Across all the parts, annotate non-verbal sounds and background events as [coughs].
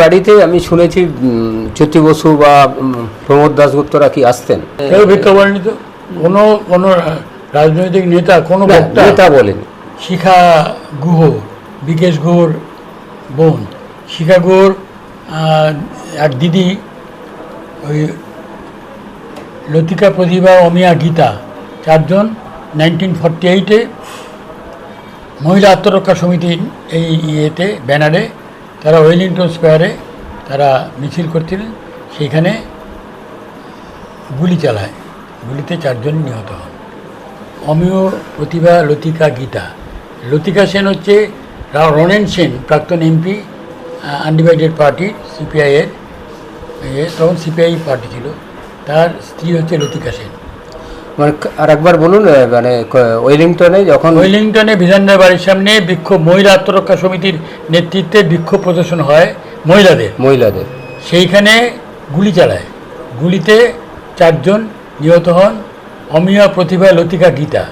বাড়িতে আমি শুনেছি জ্যোতি বসু বা প্রমোদ দাসগুপ্তরা কি আসতেন? কেউ ভিক্ষা বলেনি তো? কোনো কোনো রাজনৈতিক নেতা কোনো নেতা বলেন শিখা গুহ বিকেশ গুহর বোন। শিখা গুহর এক দিদি ওই লতিকা প্রতিভা অমিয়া গীতা চারজন। নাইনটিন ফর্টি এইটে মহিলা আত্মরক্ষা সমিতির এই ইয়েতে ব্যানারে তারা ওয়েলিংটন স্কোয়ারে তারা মিছিল করছিলেন সেইখানে গুলি চালায়। গুলিতে চারজন নিহত হন। অমিয় প্রতিভা লতিকা গীতা। লতিকা সেন হচ্ছে রনেন সেন, প্রাক্তন এমপি আনডিভাইডেড পার্টি, সিপিআইয়ের তখন সিপিআই পার্টি ছিল। তার স্ত্রী হচ্ছে লতিকা সেন। মানে আর একবার বলুন মানে ওয়েলিংটনে যখন ওয়েলিংটনে বিধানদার বাড়ির সামনে বিক্ষোভ মহিলা আত্মরক্ষা সমিতির নেতৃত্বে বিক্ষোভ প্রদর্শন হয় মহিলাদের। মহিলাদের। সেইখানে গুলি চালায়। গুলিতে চারজন নিহত হন। অমিয়া প্রতিভা লতিকা গীতা।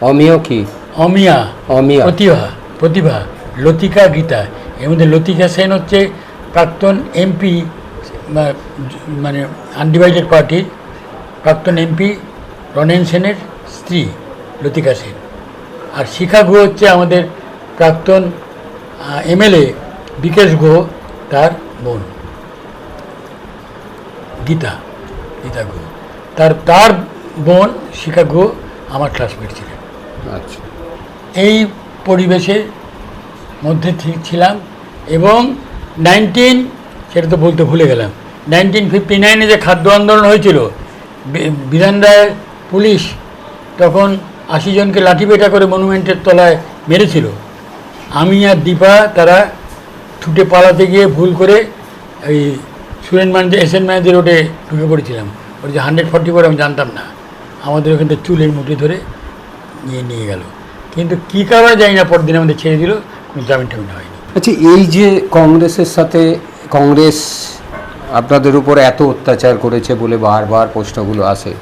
অমিয় কি? অমিয়া অমিয়া। প্রতিভা প্রতিভা লতিকা গীতা। এর মধ্যে লতিকা সেন হচ্ছে প্রাক্তন এমপি মানে আনডিভাইডেড পার্টির প্রাক্তন এমপি রনেন সেনের স্ত্রী লতিকা সেন। আর শিখা গুহ হচ্ছে আমাদের প্রাক্তন এমএলএ বিকেশ গুহ তার বোন। গীতা গীতা গুহ। তার তার বোন শিখা গুহ আমার ক্লাসমেট ছিলেন। আচ্ছা। এই পরিবেশের মধ্যে ছিলাম এবং নাইনটিন সেটা তো বলতে ভুলে গেলাম নাইনটিন ফিফটি নাইনে যে খাদ্য আন্দোলন হয়েছিল বিধান রায়ের পুলিশ তখন আশি জনকে লাঠিপেটা করে মনুমেন্টের তলায় মেরেছিল। আমি আর দীপা তারা ছুটে পালাতে গিয়ে ভুল করে এই সুরেন ম্যানেজার এন ম্যানেজার রোডে ঢুকে পড়েছিলাম। ওর যে হান্ড্রেড ফর্টি ফোর আমি জানতাম না। আমাদের ওখান থেকে চুলের মুঠি ধরে নিয়ে নিয়ে গেল। কিন্তু কী কারণে জানি না, পরদিন আমাদের ছেড়ে দিল, কোনো জামিন টামিন হয়নি। আচ্ছা এই যে কংগ্রেসের সাথে, কংগ্রেস আপনাদের উপর এত অত্যাচার করেছে বলে বারবার প্রশ্নগুলো আসে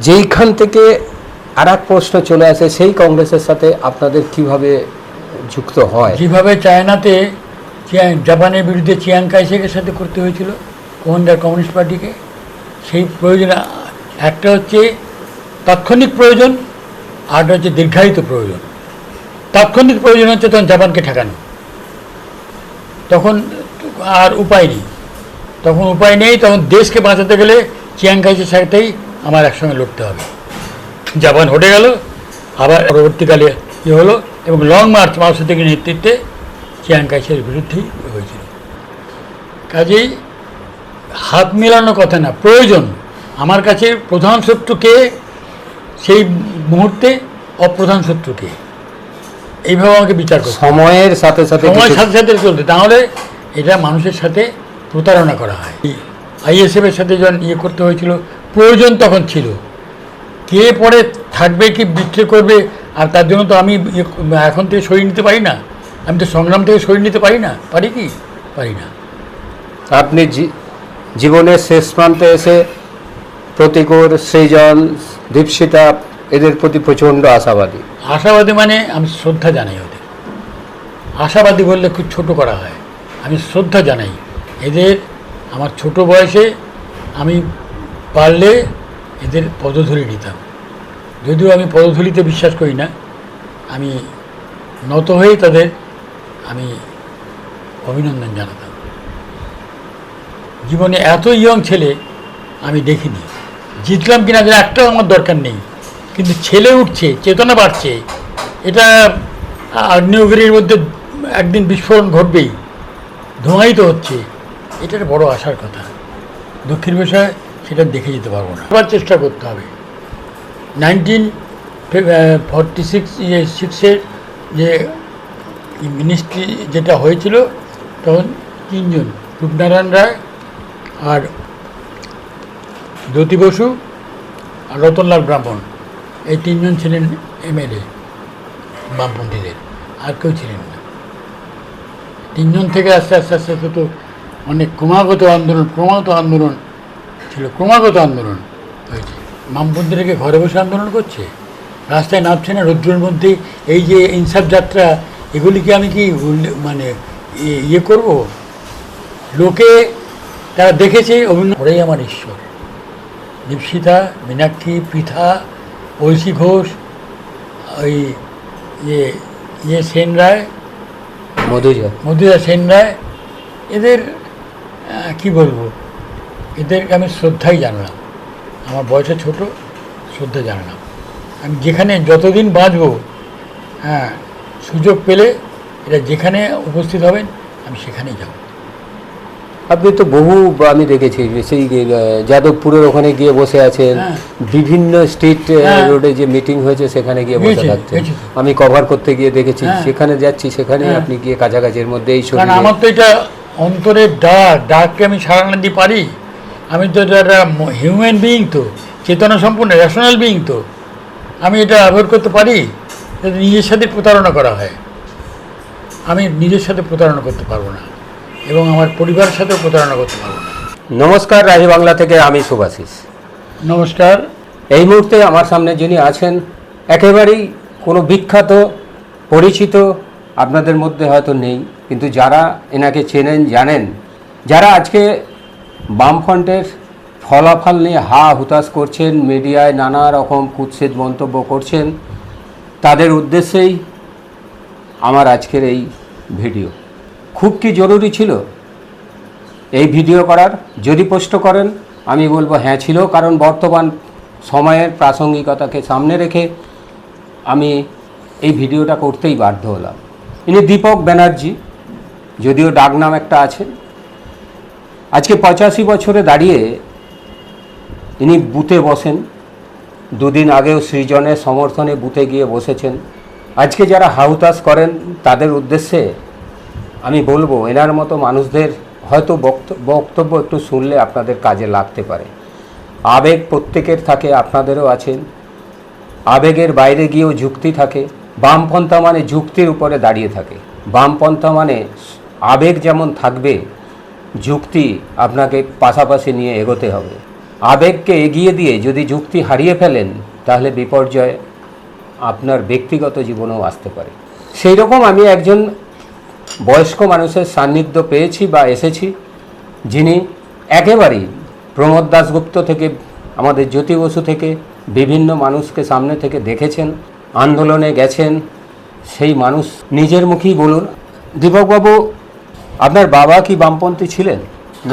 যেইখান থেকে আর এক প্রশ্ন চলে আসে, সেই কংগ্রেসের সাথে আপনাদের কীভাবে যুক্ত হয়? যেভাবে চায়নাতে চিয়া- জাপানের বিরুদ্ধে চিয়াং কাইসেকের সাথে করতে হয়েছিল কোমন্ডার কমিউনিস্ট পার্টিকে? সেই প্রয়োজন, একটা হচ্ছে তাৎক্ষণিক প্রয়োজন আরটা হচ্ছে দীর্ঘায়িত প্রয়োজন। তাৎক্ষণিক প্রয়োজন হচ্ছে তখন জাপানকে ঠেকানো। তখন আর উপায় নেই। তখন উপায় নেই, তখন দেশকে বাঁচাতে গেলে চিয়াং কাইসের সাথেই আমার একসঙ্গে লড়তে হবে। জাপান হটে গেল আবার পরবর্তীকালে কী হলো এবং লং মার্চ মাও থেকে নেতৃত্বে চিয়াং কাইসের বিরুদ্ধেই হয়েছিল। কাজেই হাত মেলানো কথা না প্রয়োজন। আমার কাছে প্রধান শত্রুকে সেই মুহূর্তে অপ্রধান শত্রুকে এইভাবে আমাকে বিচার করতে সময়ের সাথে সাথে সময়ের সাথে সাথে চলতে। তাহলে এটা মানুষের সাথে প্রতারণা করা হয়। আইএসএফের সাথে যখন ইয়ে করতে হয়েছিল প্রয়োজন তখন ছিল। কে পরে থাকবে কি বিক্রি করবে আর তার জন্য তো আমি এখন থেকে সরিয়ে নিতে পারি না। আমি তো সংগ্রাম থেকে সরিয়ে নিতে পারি না। পারি কি? পারি না। আপনি জীবনের শেষ প্রান্তে এসে প্রতিকূর সৃজন দীপশিতা এদের প্রতি প্রচণ্ড আশাবাদী। আশাবাদী মানে আমি শ্রদ্ধা জানাই ওদের। আশাবাদী বললে খুব ছোট করা হয়। আমি শ্রদ্ধা জানাই। এদের আমার ছোট বয়সে আমি পারলে এদের পদধূলি নিতাম। যদিও আমি পদধূলিতে বিশ্বাস করি না, আমি নত হয়ে তাদের আমি অভিনন্দন জানাতাম। জীবনে এত ইয়ং ছেলে আমি দেখিনি। জিতলাম কিনা যেন একটাও আমার দরকার নেই। কিন্তু ছেলে উঠছে, চেতনা বাড়ছে, এটা আগ্নেয়গিরির মধ্যে একদিন বিস্ফোরণ ঘটবেই ধোঁয়ায়িত হচ্ছে এটা একটা বড় আশার কথা। দক্ষিণ বিষয় সেটা দেখে যেতে পারব না। আবার চেষ্টা করতে হবে। নাইনটিন ফর্টি সিক্স ইয়ে সিক্সের যে মিনিস্ট্রি যেটা হয়েছিল, তখন তিনজন, রূপনারায়ণ রায় আর জ্যোতি বসু আর রতনলাল ব্রাহ্মণ। এই তিনজন ছিলেন এমএলএ বামপন্থীদের। আর কেউ ছিলেন না। তিনজন থেকে আস্তে আস্তে আস্তে আস্তে তো অনেক ক্রমাগত আন্দোলন ক্রমাগত আন্দোলন ছিল ক্রমাগত আন্দোলন। হয়েছে বামপন্থীরা ঘরে বসে আন্দোলন করছে। রাস্তায় নামছে না রৌদ্রের মধ্যে। এই যে ইনসাফ যাত্রা এগুলিকে আমি কি মানে ইয়ে করব? লোকে তারা দেখেছে অভিনয় ওরাই আমার ঈশ্বর। দীপশিতা মীনাক্ষী পৃথা ঐশী ঘোষ ওই ইয়ে ইয়ে সেন রায় মধুজা। মধুরা সেন রায় এদের কি বলব? এদেরকে আমি শ্রদ্ধাই জানলাম আমার বয়সে ছোট শ্রদ্ধা জানলাম আমি যেখানে যতদিন বাঁচবো হ্যাঁ সুযোগ পেলে এটা যেখানে উপস্থিত হবেন আমি সেখানেই যাব আপনি তো বহু আমি দেখেছি সেই যাদবপুরের ওখানে গিয়ে বসে আছেন হ্যাঁ। বিভিন্ন স্টেট হ্যাঁ। রোডে যে মিটিং হয়েছে সেখানে গিয়ে বসে থাকতেন আমি কভার করতে গিয়ে দেখেছি হ্যাঁ। সেখানে যাচ্ছি সেখানে। আপনি গিয়ে কাছাকাছির মধ্যে এই আমার তো এটা অন্তরের ডাক ডাককে আমি সারানো দিতে পারি আমি তো একটা হিউম্যান বিইং তো চেতনা সম্পূর্ণ রেশনাল বিইং তো। আমি এটা অ্যাভয়েড করতে পারি যাতে নিজের সাথে প্রতারণা করা হয়। আমি নিজের সাথে প্রতারণা করতে পারব না এবং আমার পরিবারের সাথেও প্রতারণা করতে পারব না। নমস্কার রাহি বাংলা থেকে আমি সুভাষিস নমস্কার। এই মুহূর্তে আমার সামনে যিনি আছেন একেবারেই কোনো বিখ্যাত পরিচিত আপনাদের মধ্যে হয়তো নেই কিন্তু যারা এনাকে চেনেন জানেন যারা আজকে বামফ্রন্টের ফলাফল নিয়ে হা হুতাশ করছেন মিডিয়ায় নানা রকম কুৎসিত মন্তব্য করছেন। তাদের উদ্দেশ্যেই আমার আজকের এই ভিডিও। খুব কি জরুরি ছিল? এই ভিডিও করার? যদি পোস্ট করেন, আমি বলব হ্যাঁ ছিল, কারণ বর্তমান সময়ের প্রাসঙ্গিকতাকে সামনে রেখে আমি এই ভিডিওটা করতেই বাধ্য হলাম। ইনি দীপক ব্যানার্জি, যদিও ডাকনাম একটা আছে। আজকে পঁচাশি বছরে দাঁড়িয়ে ইনি বুথে বসেন। দুদিন আগেও সৃজনের সমর্থনে বুথে গিয়ে বসেছেন। আজকে যারা হাউতাস করেন, তাদের উদ্দেশ্যে আমি বলব, এনার মতো মানুষদের হয়তো বক্ত- বক্তব্য একটু শুনলে আপনাদের কাজে লাগতে পারে। আবেগ প্রত্যেকের থাকে, আপনাদেরও আছেন। আবেগের বাইরে গিয়েও যুক্তি থাকে। বামপন্থা মানে যুক্তির উপরে দাঁড়িয়ে থাকে। বামপন্থা মানে আবেগ যেমন থাকবে যুক্তি আপনাকে পাশাপাশি নিয়ে এগোতে হবে। আবেগকে এগিয়ে দিয়ে যদি যুক্তি হারিয়ে ফেলেন, তাহলে বিপর্যয় আপনার ব্যক্তিগত জীবনেও আসতে পারে। সেই রকম আমি একজন বয়স্ক মানুষের সান্নিধ্য পেয়েছি বা এসেছি, যিনি একেবারেই প্রমোদ দাশগুপ্ত থেকে, আমাদের জ্যোতি বসু থেকে, বিভিন্ন মানুষকে সামনে থেকে দেখেছেন, আন্দোলনে গেছেন। সেই মানুষ নিজের মুখেই বলুন, দীপকবাবু আপনার বাবা কি বামপন্থী ছিলেন?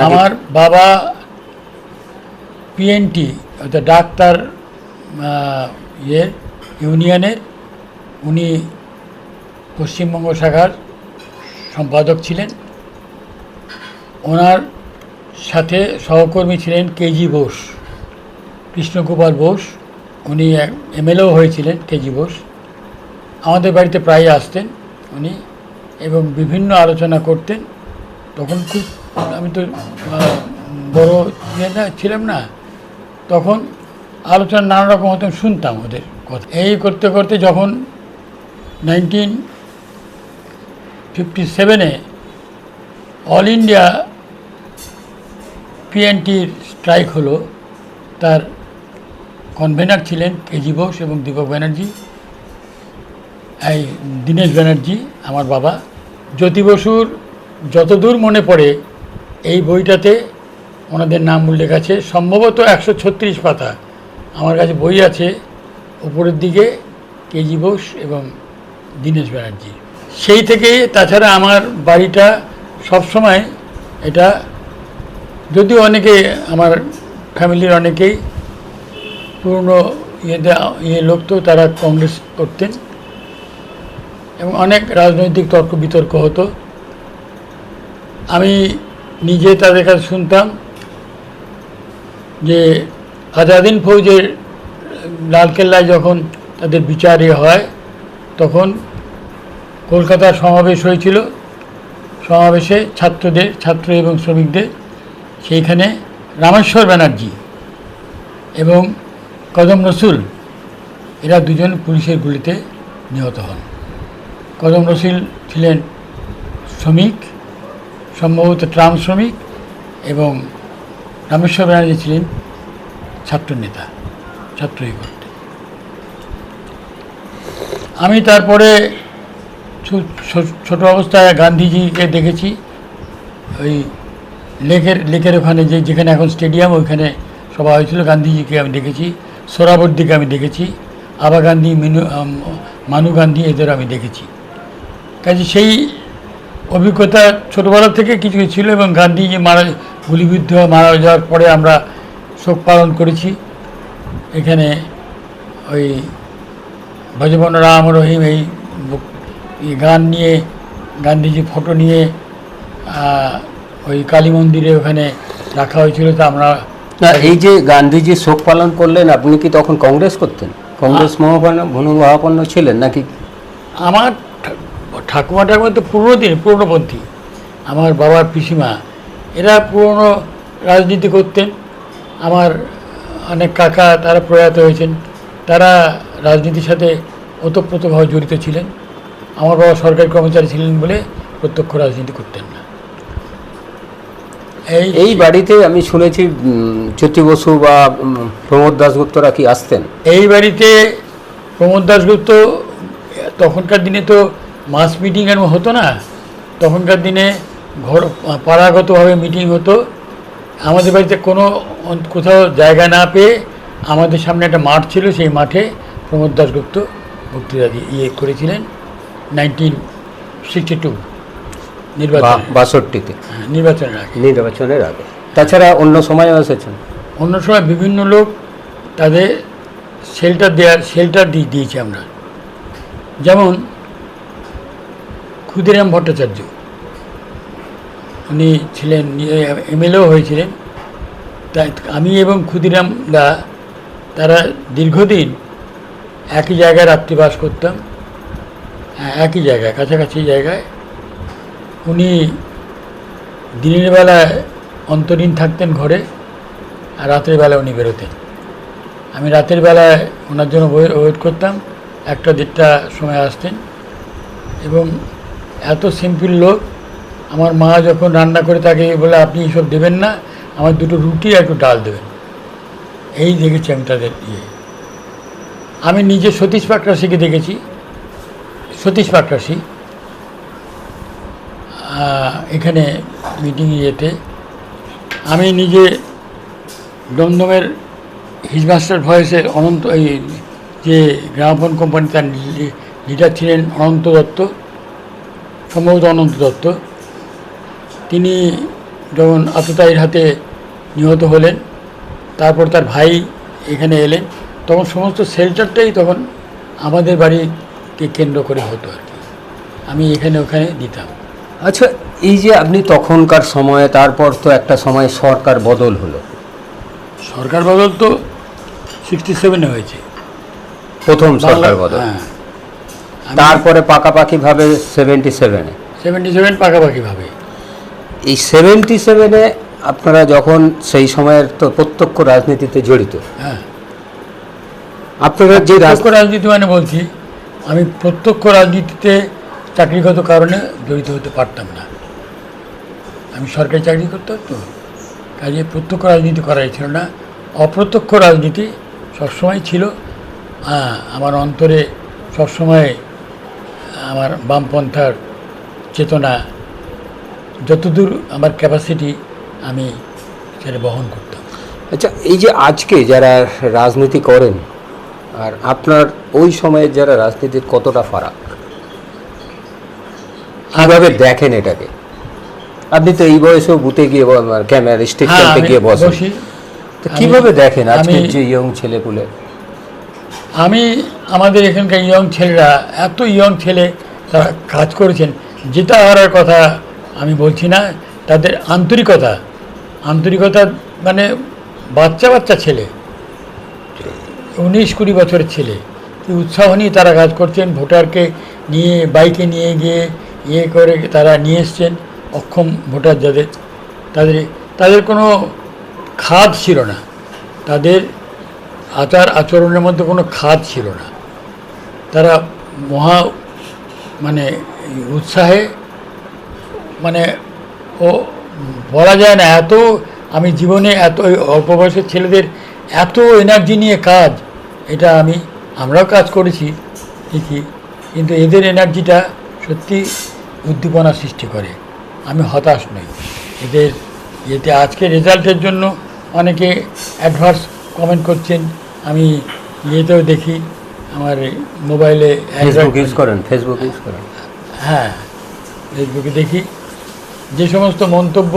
আমার বাবা পিএনটি অর্থাৎ ডাক্তার ইয়ে ইউনিয়নের উনি পশ্চিমবঙ্গ শাখার সম্পাদক ছিলেন। ওনার সাথে সহকর্মী ছিলেন কেজি বোস, কৃষ্ণগোপাল বোস। উনি এমএলএও হয়েছিলেন কেজি বোস। আমাদের বাড়িতে প্রায় আসতেন উনি। এবং বিভিন্ন আলোচনা করতেন। তখন খুব আমি তো বড় ইয়ে না, ছিলাম না। তখন আলোচনা নানা রকম হতো শুনতাম ওদের কথা। এই করতে করতে যখন নাইনটিন ফিফটি সেভেনে অল ইন্ডিয়া পিএনটির স্ট্রাইক হলো, তার কনভেনার ছিলেন কেজি বোস এবং দীপক ব্যানার্জি, এই দীনেশ ব্যানার্জি, আমার বাবা জ্যোতি বসুর যতদূর মনে পড়ে, এই বইটাতে ওনাদের নাম উল্লেখ আছে। সম্ভবত একশো ছত্রিশ পাতা। আমার কাছে বই আছে, উপরের দিকে কেজি বোস এবং দীনেশ ব্যানার্জি। সেই থেকে তাছাড়া আমার বাড়িটা সবসময় এটা, যদিও অনেকে, আমার ফ্যামিলির অনেকেই পুরনো ইয়েতে ইয়ে লোক তো, তারা কংগ্রেস করতেন। এবং অনেক রাজনৈতিক তর্ক বিতর্ক হতো। আমি নিজে তাদের কাছে শুনতাম যে আজাদিন ফৌজের লালকেল্লায় যখন তাদের বিচার হয়, তখন কলকাতার সমাবেশ হয়েছিল। সমাবেশে ছাত্রদের, ছাত্র এবং শ্রমিকদের, সেইখানে রামেশ্বর ব্যানার্জি এবং কদম রসুল এরা দুজন পুলিশের গুলিতে নিহত হন। কদম রসুল ছিলেন শ্রমিক, সম্ভবত ট্রাম শ্রমিক এবং রামেশ্বর ব্যানার্জি ছিলেন ছাত্রনেতা করতেন আমি তারপরে ছোট অবস্থায় গান্ধীজিকে দেখেছি, ওই লেকের লেকের ওখানে যে, যেখানে এখন স্টেডিয়াম, ওইখানে সভা হয়েছিল, গান্ধীজিকে আমি দেখেছি, সোরাবর্দিকে আমি দেখেছি, আবা গান্ধী, মিনু মানু গান্ধী এদের আমি দেখেছি। কাজে সেই অভিজ্ঞতা ছোটোবেলা থেকে কিছু কিছু ছিল এবং গান্ধীজি মারা গুলিবিদ্ধ হয়ে মারা যাওয়ার পরে আমরা শোক পালন করেছি। এখানে ওই ভজবন রাম রহিম এই গান নিয়ে গান্ধীজি ফটো নিয়ে ওই কালী মন্দিরে ওখানে রাখা হয়েছিল তা আমরা না এই যে গান্ধীজি শোক পালন করলেন আপনি কি তখন কংগ্রেস করতেন? কংগ্রেস মহাপন্ন মনোভাবাপন্ন ছিলেন নাকি? আমার ঠাকুমা ঠাকুমা তো পুরনো দিন পুরনোপন্থী আমার বাবার পিসিমা এরা পুরনো রাজনীতি করতেন। আমার অনেক কাকা তারা প্রয়াত হয়েছেন। তারা রাজনীতির সাথে ওতপ্রোতভাবে জড়িত ছিলেন। আমার বাবা সরকারি কর্মচারী ছিলেন বলে প্রত্যক্ষ রাজনীতি করতেন না। এই এই বাড়িতে আমি শুনেছি জ্যোতি বসু বা প্রমোদ দাসগুপ্তরা কি আসতেন? এই বাড়িতে প্রমোদ দাসগুপ্ত তখনকার দিনে তো মাস মিটিং এর হতো না তখনকার দিনে ঘর পাড়াগতভাবে মিটিং হতো। আমাদের বাড়িতে কোনো কোথাও জায়গা না পেয়ে আমাদের সামনে একটা মাঠ ছিল সেই মাঠে প্রমোদ দাসগুপ্ত বক্তৃতা দিয়ে ইয়ে করেছিলেন নাইনটিন সিক্সটি টু নির্বাচন। বাষট্টিতে। হ্যাঁ, নির্বাচনের আগে। নির্বাচনের আগে। তাছাড়া অন্য সময়ও এসেছেন? অন্য সময় বিভিন্ন লোক তাদের শেল্টার দেওয়ার শেল্টার দিয়ে দিয়েছি আমরা। যেমন ক্ষুদিরাম ভট্টাচার্য। উনি ছিলেন এমএলএও হয়েছিলেন। তাই আমি এবং ক্ষুদিরাম দা তারা দীর্ঘদিন একই জায়গায় রাত্রিবাস করতাম। হ্যাঁ, একই জায়গায় কাছাকাছি জায়গায়। উনি দিনের বেলায় অন্তরীণ থাকতেন ঘরে আর রাতের বেলা উনি বেরোতেন। আমি রাতের বেলায় ওনার জন্য ওয়েট করতাম। একটা দেড়টা সময় আসতেন। এবং এত সিম্পল লোক। আমার মা যখন রান্না করে তাকে বলে, আপনি এসব দেবেন না, আমার দুটো রুটি আর একটু ডাল দেবেন। এই দেখেছি আমি তাদের ইয়ে। আমি নিজে সতীশ পাকরাশিকে দেখেছি। সতীশ পাকরাশি এখানে মিটিং ইয়েতে আমি নিজে দমদমের হিজমাস্টার ভয়েসের অনন্ত, এই যে গ্রামফোন কোম্পানি তার লিডার ছিলেন অনন্ত দত্ত। সম্ভবত অনন্ত দত্ত। তিনি যখন আততায়ীর হাতে নিহত হলেন তারপর তার ভাই এখানে এলেন তখন সমস্ত শেল্টারটাই তখন আমাদের বাড়িকে কেন্দ্র করে হতো আর কি। আমি এখানে ওখানে দিতাম। আচ্ছা এই যে আপনি তখনকার সময়ে তারপর তো একটা সময় সরকার বদল হলো। সরকার বদল তো সিক্সটি সেভেনে হয়েছে। প্রথম সরকার বদল। হ্যাঁ। তারপরে পাকাপাকিভাবে সেভেন্টি সেভেনে সেভেন্টি সেভেন পাকাপাকিভাবে। এই সেভেন্টি সেভেনে আপনারা যখন সেই সময়ের তো প্রত্যক্ষ রাজনীতিতে জড়িত। হ্যাঁ। আপনারা যে রাজনীতি মানে বলছি আমি প্রত্যক্ষ রাজনীতিতে চাকরিগত কারণে জড়িত হতে পারতাম না। আমি সরকারি চাকরি করতাম তো কাজে প্রত্যক্ষ রাজনীতি করাই ছিল না। অপ্রত্যক্ষ রাজনীতি সবসময় ছিল। হ্যাঁ, আমার অন্তরে সবসময় আমার বামপন্থার চেতনা যতদূর আমার ক্যাপাসিটি আমি সেটা বহন করতাম। আচ্ছা এই যে আজকে যারা রাজনীতি করেন আর আপনার ওই সময়ের যারা রাজনীতির কতটা ফারাক? কীভাবে দেখেন এটাকে? আপনি তো এই বয়সেও বুথে গিয়ে ক্যামেরা স্টেজ হ্যাঁ, ক্যাম্পে গিয়ে বসেন। তো কীভাবে দেখেন আজকে যে ইয়ং ছেলেপুলে? আমি আমাদের এখানকার ইয়ং ছেলেরা, এত ইয়ং ছেলে তারা কাজ করেছেন যেটা হারার কথা আমি বলছি না, তাদের আন্তরিকতা আন্তরিকতা মানে বাচ্চা বাচ্চা ছেলে, উনিশ কুড়ি বছরের ছেলে উৎসাহ নিয়ে তারা কাজ করছেন, ভোটারকে নিয়ে, বাইকে নিয়ে গিয়ে ইয়ে করে তারা নিয়ে এসছেন, অক্ষম ভোটার যাদের, তাদের তাদের কোনো খাদ ছিল না, তাদের আচার আচরণের মধ্যে কোনো খাদ ছিল না। তারা মহা মানে উৎসাহে মানে ও বলা যায় না, এত আমি জীবনে এত অল্প বয়সের ছেলেদের এত এনার্জি নিয়ে কাজ, এটা আমি, আমরাও কাজ করেছি, ঠিকই, কিন্তু এদের এনার্জিটা সত্যি উদ্দীপনা সৃষ্টি করে, আমি হতাশ নই। এদের, এতে আজকে রেজাল্টের জন্য অনেকে অ্যাডভার্স কমেন্ট করছেন আমি ইয়েতেও দেখি আমার মোবাইলে ফেসবুক ইউজ করেন ফেসবুক ইউজ করেন। হ্যাঁ ফেসবুকে দেখি যে সমস্ত মন্তব্য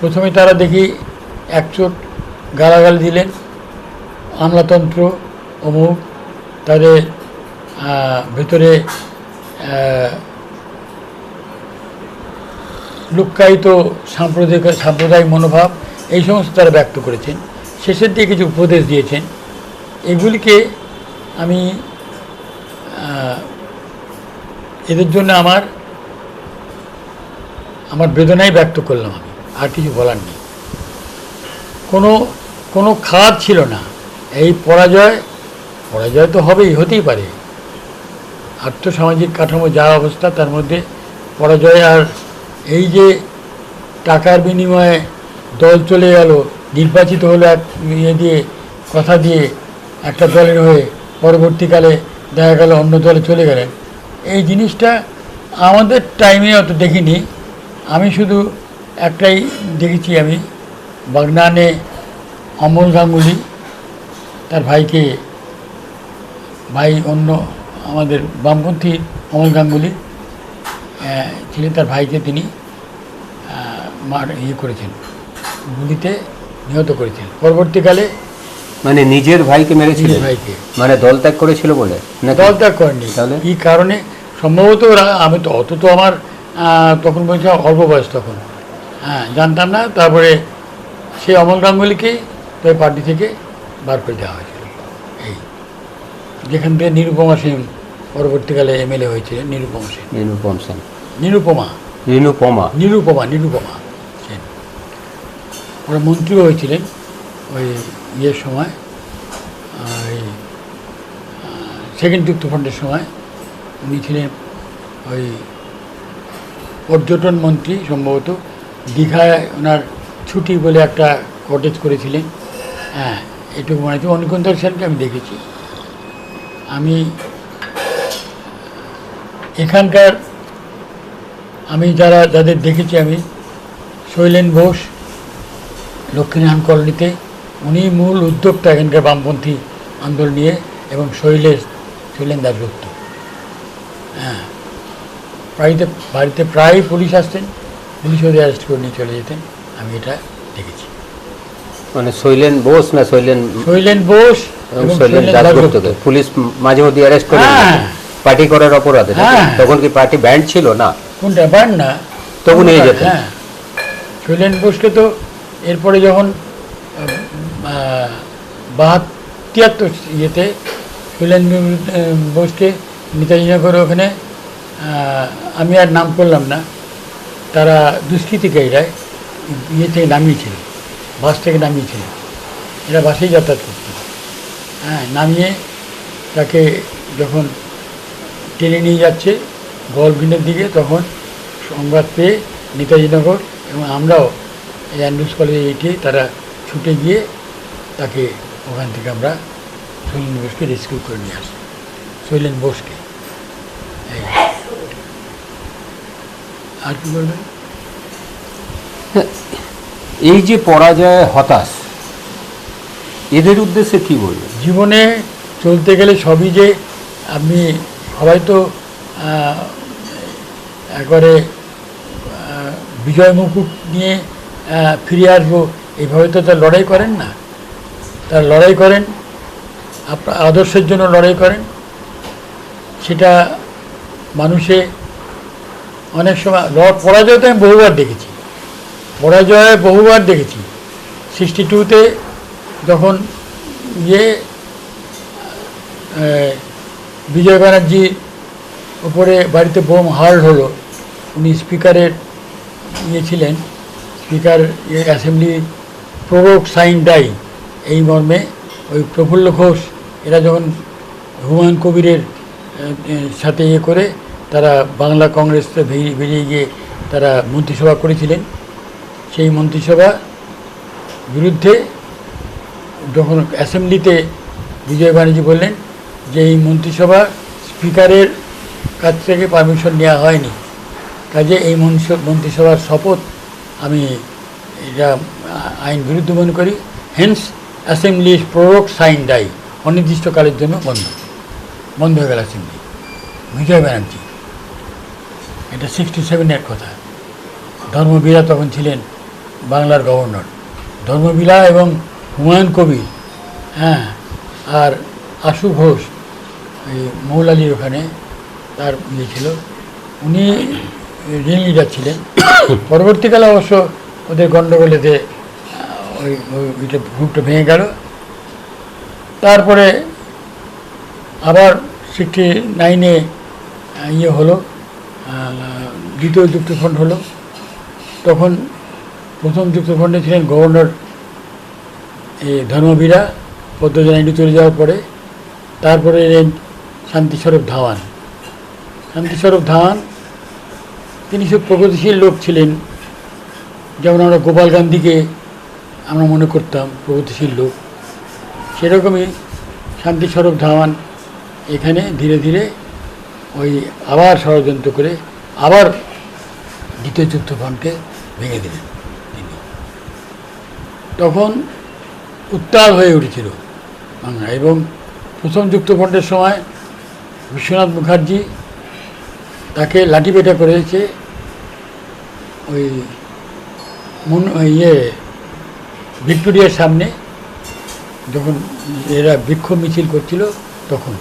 প্রথমে তারা দেখি একচোট গালাগাল দিলেন আমলাতন্ত্র অমুক তাদের ভেতরে লুক্কায়িত সাম্প্রদায়িক সাম্প্রদায়িক মনোভাব এই সমস্ত তারা ব্যক্ত করেছেন। শেষের দিকে কিছু উপদেশ দিয়েছেন। এগুলিকে আমি এদের জন্য আমার আমার বেদনাই ব্যক্ত করলাম আমি, আর কিছু বলার নেই। কোনো কোনো খাদ ছিল না। এই পরাজয় পরাজয় তো হবেই, হতেই পারে। আর্থসামাজিক কাঠামো যা অবস্থা, তার মধ্যে পরাজয় আর এই যে টাকার বিনিময়ে দল চলে গেল নির্বাচিত হলো এক ইয়ে দিয়ে, কথা দিয়ে একটা দলের হয়ে পরবর্তীকালে দেখা গেল অন্য দলে চলে গেলেন। এই জিনিসটা আমাদের টাইমে অত দেখিনি। আমি শুধু একটাই দেখেছি আমি, বাগনানে অমল গাঙ্গুলি, তার ভাইকে, ভাই অন্য আমাদের বামপন্থী অমল গাঙ্গুলি ছিলেন তার ভাইকে তিনি মার ইয়ে করেছেন। গুলিতে নিহত করেছেন পরবর্তীকালে মানে নিজের ভাইকে নিজের মেরেছিলেন ভাইকে। মানে দল ত্যাগ করেছিল বলে? দল ত্যাগ করেনি তাহলে? কি কারণে? সম্ভবত আমি তো অত তো আমার তখন বলছি অল্প বয়স তখন। হ্যাঁ জানতাম না। তারপরে সে অমল গাঙ্গুলিকে তো পার্টি থেকে বার করে দেওয়া হয়েছিল। এই। যেখান থেকে নিরুপমা সেন পরবর্তীকালে এমএলএ হয়েছিলেন নিরুপমা সেন। নিরুপম সেন। নিরুপমা। নিরুপমা। নিরুপমা নিরুপমা। ওরা মন্ত্রীও হয়েছিলেন ওই ইয়ের সময় ওই সেকেন্ড যুক্তফ্রন্টের সময়। উনি ছিলেন ওই পর্যটন মন্ত্রী সম্ভবত। দীঘায় ওনার ছুটি বলে একটা কটেজ করেছিলেন। হ্যাঁ এটুকু মনে হচ্ছে অনুকন্তর সেনকে আমি দেখেছি। আমি এখানকার আমি যারা, যাদের দেখেছি আমি, শৈলেন ঘোষ লক্ষ্মীনারায়ণ কলোনিতে উনি মূল উদ্যোগটা এখানকার বামপন্থী আন্দোলন নিয়ে এবং শৈলেশ শৈলেন দাসগুপ্ত হ্যাঁ। বাড়িতে বাড়িতে প্রায় পুলিশ আসতেন পুলিশ ওদের অ্যারেস্ট করে নিয়ে চলে যেতেন। আমি এটা দেখেছি। মানে শৈলেন বোস না শৈলেন শৈলেন বোস এবং শৈলেন দাসগুপ্তকে পুলিশ মাঝে মধ্যে অ্যারেস্ট করে হ্যাঁ। পার্টি করার অপরাধে হ্যাঁ। তখন কি পার্টি ব্যান্ড ছিল না? কোনটা? পান না। তবু নিয়ে যেতেন। হ্যাঁ। শৈলেন বোসকে তো এরপরে যখন বাহাত্তর তিয়াত্তর ইয়েতে আহ, বোসকে নেতাজি নগর ওখানে আমি আর নাম করলাম না। তারা দুষ্কৃতিকারীরা ইয়ে থেকে নামিয়েছিল বাস থেকে নামিয়েছিল এরা বাসেই যাতায়াত করত। হ্যাঁ নামিয়ে তাকে যখন টেনে নিয়ে যাচ্ছে গলবিনের দিকে তখন সংবাদ পেয়ে নেতাজি নগর এবং আমরাও এই অ্যান্ড্রুস কলেজে এটি তারা ছুটে গিয়ে তাকে ওখান থেকে আমরা শৈলেন বোসকে রেস্কিউ করে নিয়ে আসি। শৈলেন বোসকে আর কি বলবেন? এই যে পরাজয় হতাশ এদের উদ্দেশ্যে কি বলবেন? জীবনে চলতে গেলে সবই যে আপনি সবাই তো একবারে বিজয় মুকুট নিয়ে ফিরে আসব, এইভাবে তো তার লড়াই করেন না। তার লড়াই করেন আপনার আদর্শের জন্য লড়াই করেন। সেটা মানুষে অনেক সময় লড় পরাজয় তো আমি বহুবার দেখেছি। পরাজয় বহুবার দেখেছি। সিক্সটি টুতে যখন ইয়ে বিজয় ব্যানার্জির উপরে বাড়িতে বোম হার্ড হলো, উনি স্পিকারের ইয়ে ছিলেন। Speaker assembly prorogue sine die এই মর্মে। ওই প্রফুল্ল ঘোষ, এরা যখন হুমায়ুন কবিরের সাথে ইয়ে করে, তারা বাংলা কংগ্রেস বেরিয়ে গিয়ে তারা মন্ত্রিসভা করেছিলেন। সেই মন্ত্রিসভা বিরুদ্ধে যখন অ্যাসেম্বলিতে বিজয় ব্যানার্জি বললেন যে এই মন্ত্রিসভা স্পিকারের কাছ থেকে পারমিশন নেওয়া হয়নি, কাজে এই মন্ত্রিসভার শপথ আমি এটা আইন বিরুদ্ধ মনে করি। Hence assembly prorogue sine die অনির্দিষ্টকালের জন্য বন্ধ। বন্ধ হয়ে গেল অ্যাসেম্বলি বিজয় ব্যানার্জি এটা সিক্সটি সেভেনের কথা। ধর্মবীরা তখন ছিলেন বাংলার গভর্নর ধর্মবীরা এবং হুমায়ুন কবির হ্যাঁ আর আশু ঘোষ, এই মৌলালির ওখানে তার ইয়ে ছিল। উনি রিং লিডার ছিলেন। [coughs] পরবর্তীকালে অবশ্য ওদের গণ্ডগোলেতে ওই ওই ওইটা গ্রুপটা ভেঙে গেল। তারপরে আবার সিক্সটি নাইনে ইয়ে হলো দ্বিতীয় যুক্তফ্রন্ট হলো। তখন প্রথম যুক্তফ্রন্টে ছিলেন গভর্নর ধর্মবীরা পদ্মজনাইডু চলে যাওয়ার পরে। তারপরে এলেন শান্তিস্বরূপ ধাওয়ান। শান্তিস্বরূপ ধাওয়ান তিনি সব প্রগতিশীল লোক ছিলেন। যেমন আমরা গোপাল গান্ধীকে আমরা মনে করতাম প্রগতিশীল লোক। সেরকমই শান্তিস্বরূপ ধাওয়ান এখানে ধীরে ধীরে ওই আবার ষড়যন্ত্র করে আবার দ্বিতীয় যুক্তফ্রন্টকে ভেঙে দিলেন তিনি। তখন উত্তাল হয়ে উঠেছিল বাংলা এবং প্রথম যুক্তফ্রন্টের সময় বিশ্বনাথ মুখার্জি তাকে লাঠিপেটা করেছে ওই মন ইয়ে ভিক্টোরিয়ার সামনে। যখন এরা বিক্ষোভ মিছিল করছিল তখন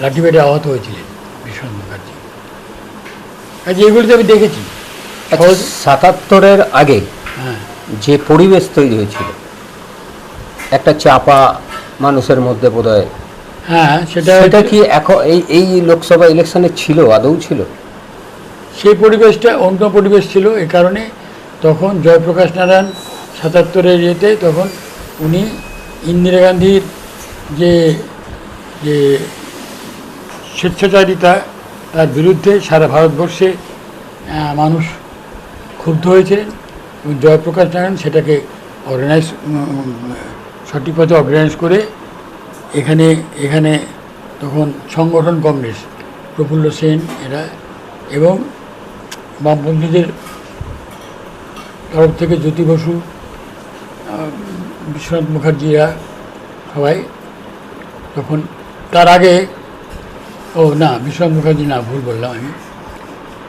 লাঠিপেটে আহত হয়েছিলেন বিশ্বনাথ মুখার্জি। কাজে এগুলো তো আমি দেখেছি। সহজ সাতাত্তরের আগে হ্যাঁ। যে পরিবেশ তৈরি হয়েছিল একটা চাপা মানুষের মধ্যে বোধ হয় সেটা সেটা কি এখন এই এই লোকসভা ইলেকশনে ছিল আদৌ ছিল? সেই পরিবেশটা অন্য পরিবেশ ছিল এ কারণে তখন জয়প্রকাশ নারায়ণ সাতাত্তরের ইয়েতে তখন উনি ইন্দিরা গান্ধীর যে যে স্বেচ্ছাচারিতা তার বিরুদ্ধে সারা ভারতবর্ষে মানুষ ক্ষুব্ধ হয়েছিলেন জয়প্রকাশ নারায়ণ সেটাকে অর্গানাইজ সঠিক পথে অর্গানাইজ করে এখানে এখানে তখন সংগঠন কংগ্রেস, প্রফুল্ল সেন এরা এবং বামপন্থীদের তরফ থেকে জ্যোতি বসু বিশ্বনাথ মুখার্জিরা সবাই তখন, তার আগে, ও না, বিশ্বনাথ মুখার্জি না, ভুল বললাম আমি।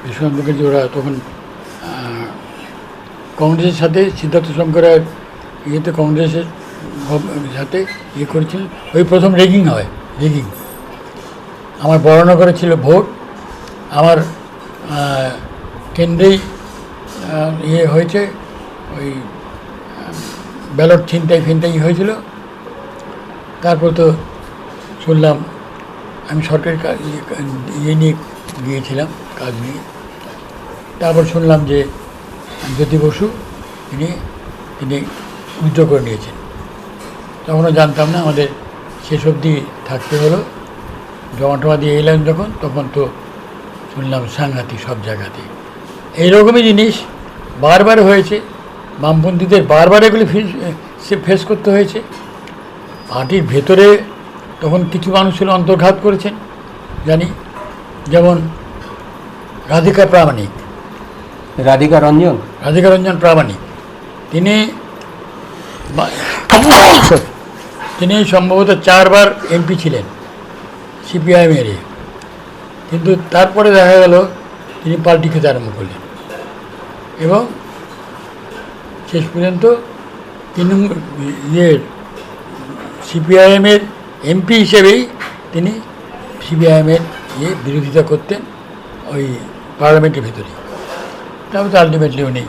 বিশ্বনাথ মুখার্জি ওরা তখন কংগ্রেসের সাথে সিদ্ধার্থ শঙ্করের ইয়েতে কংগ্রেসের সাথে ইয়ে করেছিলেন ওই প্রথম রেগিং হয়, রেগিং। আমার বড়নগরে ছিল ভোট। আমার কেন্দ্রেই ইয়ে হয়েছে, ওই ব্যালট ছিনতাই ফিনতাই হয়েছিল। তারপর তো শুনলাম, আমি সরকারি কাজ ইয়ে ইয়ে নিয়ে গিয়েছিলাম, কাজ নিয়ে। তারপর শুনলাম যে জ্যোতি বসু, তিনি তিনি উদ্যোগ করে নিয়েছেন। তখনও জানতাম না আমাদের শেষ অবধি থাকতে হলো। জমা টমা দিয়ে এলাম যখন তখন তো শুনলাম সাংঘাতিক সব জায়গাতে এইরকমই জিনিস বারবার হয়েছে। বামপন্থীদের বারবার এগুলি ফেস করতে হয়েছে। পার্টির ভেতরে তখন কিছু মানুষের অন্তর্ঘাত করেছেন জানি। যেমন রাধিকা প্রামাণিক। রাধিকা রঞ্জন? রাধিকা রঞ্জন প্রামাণিক। তিনি তিনি সম্ভবত চারবার এমপি ছিলেন, সিপিআইএমের কিন্তু তারপরে দেখা গেল তিনি পার্টি খেতে আরম্ভ করলেন। এবং শেষ পর্যন্ত তৃণমূল ইয়ের সিপিআইএমের এমপি হিসেবেই তিনি সিপিআইএমের ইয়ে বিরোধিতা করতেন ওই পার্লামেন্টের ভিতরে। তারপর তো আলটিমেটলি উনি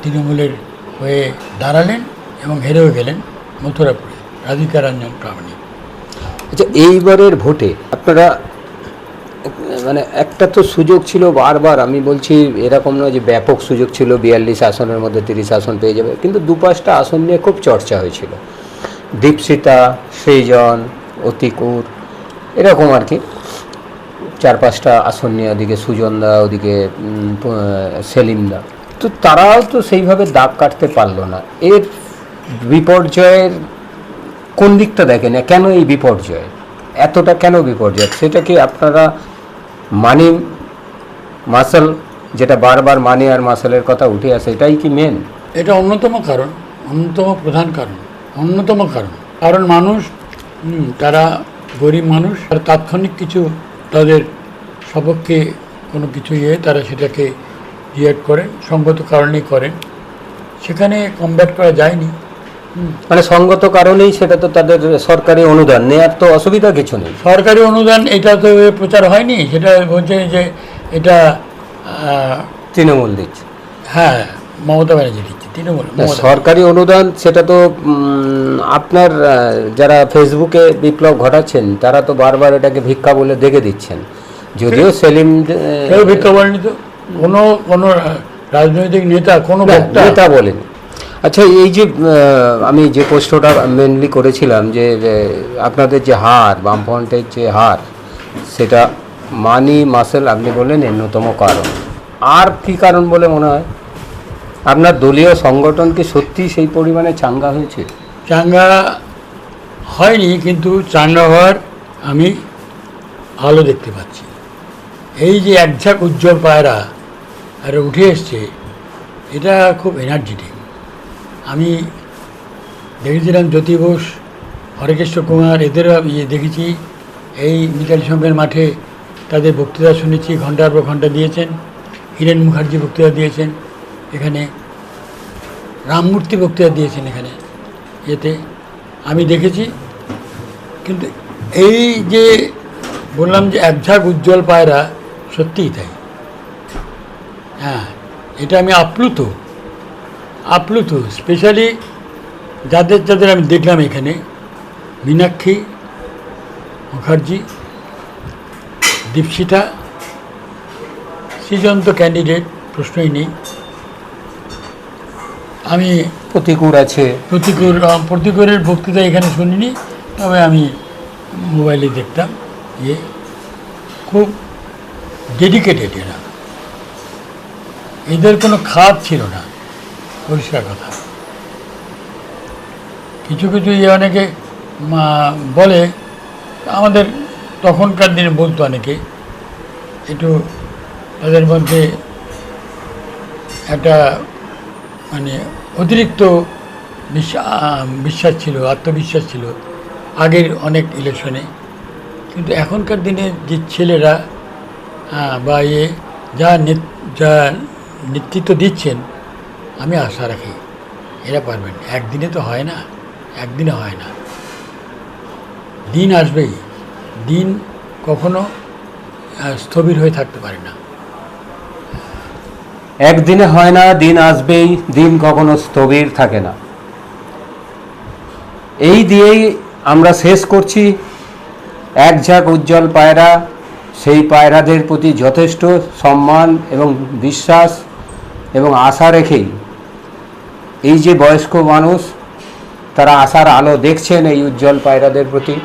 তৃণমূলের হয়ে দাঁড়ালেন এবং হেরেও গেলেন মথুরাপুরে। রাধিকা রঞ্জন প্রামাণিক আচ্ছা এইবারের ভোটে আপনারা মানে একটা তো সুযোগ ছিল বারবার, আমি বলছি এরকম নয় যে ব্যাপক সুযোগ ছিল, বিয়াল্লিশ আসনের মধ্যে তিরিশ আসন পেয়ে যাবে, কিন্তু দু পাঁচটা আসন নিয়ে খুব চর্চা হয়েছিল। দীপসিতা সৃজন অতিকুর, এরকম আর কি। চার পাঁচটা আসন নিয়ে ওদিকে সুজনদা ওদিকে সেলিমদা তো তারাও তো সেইভাবে দাগ কাটতে পারল না। এর বিপর্যয়ের কোন দিকটা দেখেন? কেন এই বিপর্যয়? এতটা কেন বিপর্যয়? সেটা কি আপনারা মানি, মাসল যেটা বারবার মানি আর মাসলের কথা উঠে আসে, এটাই কি মেন এটা অন্যতম কারণ, অন্যতম প্রধান কারণ, অন্যতম কারণ। কারণ মানুষ তারা গরিব মানুষ, আর তাৎক্ষণিক কিছু তাদের সপক্ষে কোনো কিছু ইয়ে তারা সেটাকে রিয়েক্ট করেন সঙ্গত কারণেই করেন সেখানে কমব্যাট করা যায়নি। মানে সঙ্গত কারণেই সেটা তো তাদের সরকারি অনুদান নেওয়ার তো অসুবিধা কিছু নেই। সরকারি অনুদান এটা তো প্রচার হয়নি সেটা বলছে যে এটা তৃণমূল দিচ্ছে। হ্যাঁ মমতা ব্যানার্জি দিচ্ছে তৃণমূল সরকারি অনুদান সেটা তো আপনার যারা ফেসবুকে বিপ্লব ঘটাচ্ছেন তারা তো বারবার এটাকে ভিক্ষা বলে দেখে দিচ্ছেন। যদিও সেলিম ভিক্ষা বলেনি তো? কোনো কোনো রাজনৈতিক নেতা কোনো নেতা বলেন। আচ্ছা এই যে আমি যে প্রশ্নটা মেনলি করেছিলাম যে আপনাদের যে হার, বামফ্রন্টের যে হার, সেটা মানি মাসেল আপনি বললেন অন্যতম কারণ। আর কি কারণ বলে মনে হয়? আপনার দলীয় সংগঠন কি সত্যি সেই পরিমাণে চাঙ্গা হয়েছে? চাঙ্গা হয়নি, কিন্তু চাঙ্গা হওয়ার আমি আলো দেখতে পাচ্ছি। এই যে একঝাক উজ্জ্বল পায়রা আর উঠে এসছে, এটা খুব এনার্জেটিক আমি দেখেছিলাম জ্যোতি বোস হরেকৃষ্ণ কুমার, এদেরও ইয়ে দেখেছি। এই মিতালি সঙ্গের মাঠে তাদের বক্তৃতা শুনেছি ঘণ্টার পর ঘণ্টা দিয়েছেন। হিরেন মুখার্জি বক্তৃতা দিয়েছেন এখানে। রামমূর্তি বক্তৃতা দিয়েছেন এখানে। এতে আমি দেখেছি। কিন্তু এই যে বললাম যে একঝাক উজ্জ্বল পায়রা, সত্যিই তাই। হ্যাঁ এটা আমি আপ্লুত। আপ্লুত স্পেশালি যাদের যাদের আমি দেখলাম এখানে মীনাক্ষী মুখার্জি দীপশিতা সৃজন্ত ক্যান্ডিডেট প্রশ্নই নেই। আমি প্রতিকূর আছে। প্রতিকূর প্রতিকূরের বক্তৃতা এখানে শুনিনি তবে আমি মোবাইলে দেখতাম ইয়ে খুব ডেডিকেটেড এরা। এদের কোনো খাত ছিল না। পরিষ্কার কথা। কিছু কিছু ইয়ে অনেকে বলে, আমাদের তখনকার দিনে বলতো অনেকে, একটু তাদের মধ্যে একটা মানে অতিরিক্ত বিশ্বাস ছিল, আত্মবিশ্বাস ছিল, আগের অনেক ইলেকশনে। কিন্তু এখনকার দিনে যে ছেলেরা বা ইয়ে যা যা নেতৃত্ব দিচ্ছেন আমি আশা রাখি, এরা পারবেন। একদিনে তো হয় না, একদিনে হয় না। দিন আসবেই, দিন কখনো স্থবির হয়ে থাকতে পারে না। একদিনে হয় না, দিন আসবেই, দিন কখনো স্থবির থাকে না। এই দিয়েই আমরা শেষ করছি। এক ঝাঁক উজ্জ্বল পায়রা, সেই পায়রাদের প্রতি যথেষ্ট সম্মান এবং বিশ্বাস এবং আশা রেখেই এই যে বয়স্ক মানুষ, তারা আশার আলো দেখছেন এই উজ্জ্বল পায়রাদের প্রতি।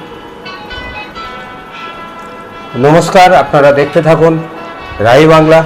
নমস্কার, আপনারা দেখতে থাকুন রাই বাংলা।